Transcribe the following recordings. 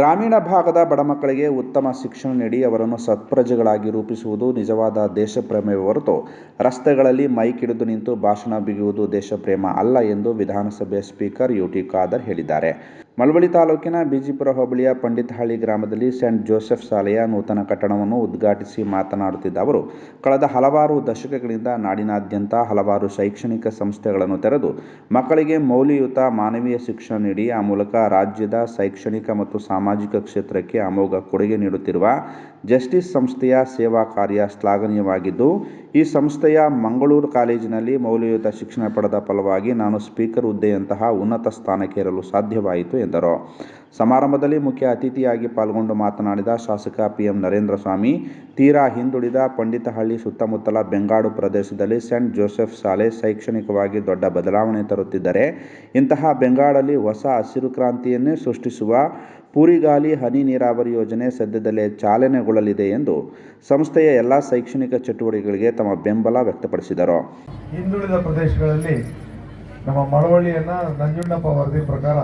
ಗ್ರಾಮೀಣ ಭಾಗದ ಬಡ ಮಕ್ಕಳಿಗೆ ಉತ್ತಮ ಶಿಕ್ಷಣ ನೀಡಿ ಅವರನ್ನು ಸತ್ಪ್ರಜೆಗಳಾಗಿ ರೂಪಿಸುವುದು ನಿಜವಾದ ದೇಶಪ್ರೇಮವೇ ಹೊರತು ರಸ್ತೆಗಳಲ್ಲಿ ಮೈಕ್ ಹಿಡಿದು ನಿಂತು ಭಾಷಣ ಬಿಗಿಯುವುದು ದೇಶಪ್ರೇಮ ಅಲ್ಲ ಎಂದು ವಿಧಾನಸಭೆ ಸ್ಪೀಕರ್ ಯುಟಿ ಖಾದರ್ ಹೇಳಿದ್ದಾರೆ. ಮಳವಳ್ಳಿ ತಾಲೂಕಿನ ಬಿಜಿಪುರ ಹೋಬಳಿಯ ಪಂಡಿತಹಳ್ಳಿ ಗ್ರಾಮದಲ್ಲಿ ಸೆಂಟ್ ಜೋಸೆಫ್ ಶಾಲೆಯ ನೂತನ ಕಟ್ಟಡವನ್ನು ಉದ್ಘಾಟಿಸಿ ಮಾತನಾಡುತ್ತಿದ್ದ ಅವರು, ಕಳೆದ ಹಲವಾರು ದಶಕಗಳಿಂದ ನಾಡಿನಾದ್ಯಂತ ಹಲವಾರು ಶೈಕ್ಷಣಿಕ ಸಂಸ್ಥೆಗಳನ್ನು ತೆರೆದು ಮಕ್ಕಳಿಗೆ ಮೌಲ್ಯಯುತ ಮಾನವೀಯ ಶಿಕ್ಷಣ ನೀಡಿ, ಆ ಮೂಲಕ ರಾಜ್ಯದ ಶೈಕ್ಷಣಿಕ ಮತ್ತು ಸಾಮಾಜಿಕ ಕ್ಷೇತ್ರಕ್ಕೆ ಅಮೋಘ ಕೊಡುಗೆ ನೀಡುತ್ತಿರುವ ಜಸ್ಟಿಸ್ ಸಂಸ್ಥೆಯ ಸೇವಾ ಕಾರ್ಯ ಶ್ಲಾಘನೀಯವಾಗಿದ್ದು, ಈ ಸಂಸ್ಥೆಯ ಮಂಗಳೂರು ಕಾಲೇಜಿನಲ್ಲಿ ಮೌಲ್ಯಯುತ ಶಿಕ್ಷಣ ಪಡೆದ ಫಲವಾಗಿ ನಾನು ಸ್ಪೀಕರ್ ಹುದ್ದೆಯಂತಹ ಉನ್ನತ ಸ್ಥಾನಕ್ಕೇರಲು ಸಾಧ್ಯವಾಯಿತು ಎಂದರು ಸಮಾರಂಭದಲ್ಲಿ ಮುಖ್ಯ ಅತಿಥಿಯಾಗಿ ಪಾಲ್ಗೊಂಡು ಮಾತನಾಡಿದ ಶಾಸಕ ಪಿಎಂ ನರೇಂದ್ರ ಸ್ವಾಮಿ ತೀರಾ ಹಿಂದುಳಿದ ಪಂಡಿತಹಳ್ಳಿ ಸುತ್ತಮುತ್ತಲ ಬೆಂಗಾಡು ಪ್ರದೇಶದಲ್ಲಿ ಸೆಂಟ್ ಜೋಸೆಫ್ ಶಾಲೆ ಶೈಕ್ಷಣಿಕವಾಗಿ ದೊಡ್ಡ ಬದಲಾವಣೆ ತರುತ್ತಿದ್ದರೆ, ಇಂತಹ ಬೆಂಗಾಡಲ್ಲಿ ಹೊಸ ಹಸಿರು ಕ್ರಾಂತಿಯನ್ನೇ ಸೃಷ್ಟಿಸುವ ಪೂರಿಗಾಲಿ ಹನಿ ನೀರಾವರಿ ಯೋಜನೆ ಸದ್ಯದಲ್ಲೇ ಚಾಲನೆಗೊಳ್ಳಲಿದೆ ಎಂದು ಸಂಸ್ಥೆಯ ಎಲ್ಲ ಶೈಕ್ಷಣಿಕ ಚಟುವಟಿಕೆಗಳಿಗೆ ತಮ್ಮ ಬೆಂಬಲ ವ್ಯಕ್ತಪಡಿಸಿದರು. ಹಿಂದುಳಿದ ಪ್ರದೇಶಗಳಲ್ಲಿ ನಮ್ಮ ಮಳವಳ್ಳಿಯನ್ನು ನಂಜುಂಡಪ್ಪ ವರದಿ ಪ್ರಕಾರ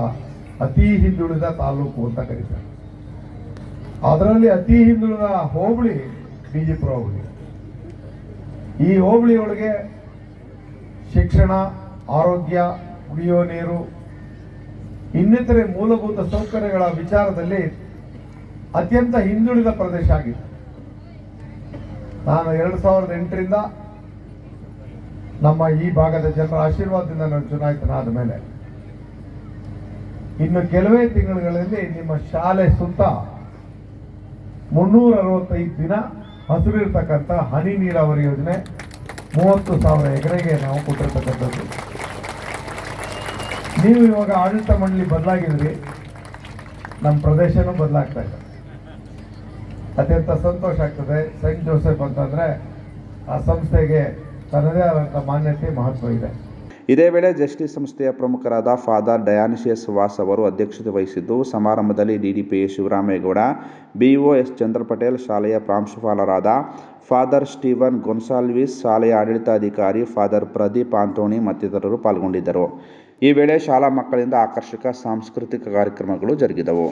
ಅತಿ ಹಿಂದುಳಿದ ತಾಲೂಕು ಅಂತ ಕರೀತಾರೆ. ಅದರಲ್ಲಿ ಅತಿ ಹಿಂದುಳಿದ ಹೋಬಳಿ ಬಿಜೆಪುರ ಹೋಬಳಿ. ಈ ಹೋಬಳಿಯೊಳಗೆ ಶಿಕ್ಷಣ, ಆರೋಗ್ಯ, ಕುಡಿಯೋ ನೀರು, ಇನ್ನಿತರೆ ಮೂಲಭೂತ ಸೌಕರ್ಯಗಳ ವಿಚಾರದಲ್ಲಿ ಅತ್ಯಂತ ಹಿಂದುಳಿದ ಪ್ರದೇಶ ಆಗಿದೆ. ನಾನು ಎರಡು ಸಾವಿರದ ಎಂಟರಿಂದ ನಮ್ಮ ಈ ಭಾಗದ ಜನರ ಆಶೀರ್ವಾದದಿಂದ ನಾನು ಚುನಾಯಿತನಾದ ಮೇಲೆ ಇನ್ನು ಕೆಲವೇ ತಿಂಗಳುಗಳಲ್ಲಿ ನಿಮ್ಮ ಶಾಲೆ ಸುತ್ತ ಮುನ್ನೂರ ಅರವತ್ತೈದು ದಿನ ಹಸಿರಿರ್ತಕ್ಕಂಥ ಹನಿ ನೀರಾವರಿ ಯೋಜನೆ ಮೂವತ್ತು ಸಾವಿರ ಎಕರೆಗೆ ನಾವು ಕೊಟ್ಟಿರ್ತಕ್ಕಂಥದ್ದು. ನೀವು ಇವಾಗ ಆಡಳಿತ ಮಂಡಳಿ ಬದಲಾಗಿದ್ರಿ ನಮ್ಮ ಪ್ರದೇಶನೂ ಬದಲಾಗ್ತಾ ಇದೆ. ಅತ್ಯಂತ ಸಂತೋಷ ಆಗ್ತದೆ. ಸೈಂಟ್ ಜೋಸೆಫ್ ಅಂತಂದ್ರೆ ಆ ಸಂಸ್ಥೆಗೆ ತನ್ನದೇ ಆದಂಥ ಮಾನ್ಯತೆ ಮಹತ್ವ ಇದೆ. ಇದೇ ವೇಳೆ ಜಸ್ಟಿಸ್ ಸಂಸ್ಥೆಯ ಪ್ರಮುಖರಾದ ಫಾದರ್ ಡಯಾನಿಶಿಯಸ್ ವಾಸ್ ಅವರು ಅಧ್ಯಕ್ಷತೆ ವಹಿಸಿದ್ದು, ಸಮಾರಂಭದಲ್ಲಿ DDP Shivaramegowda BEO S Chandra Patel ಶಾಲೆಯ ಪ್ರಾಂಶುಪಾಲರಾದ ಫಾದರ್ ಸ್ಟೀವನ್ ಗೊನ್ಸಾಲ್ವಿಸ್ ಶಾಲೆಯ ಆಡಳಿತಾಧಿಕಾರಿ ಫಾದರ್ ಪ್ರದೀಪ್ ಆಂತೋಣಿ ಮತ್ತಿತರರು ಪಾಲ್ಗೊಂಡಿದ್ದರು. ಈ ವೇಳೆ ಶಾಲಾ ಮಕ್ಕಳಿಂದ ಆಕರ್ಷಕ ಸಾಂಸ್ಕೃತಿಕ ಕಾರ್ಯಕ್ರಮಗಳು ಜರುಗಿದವು.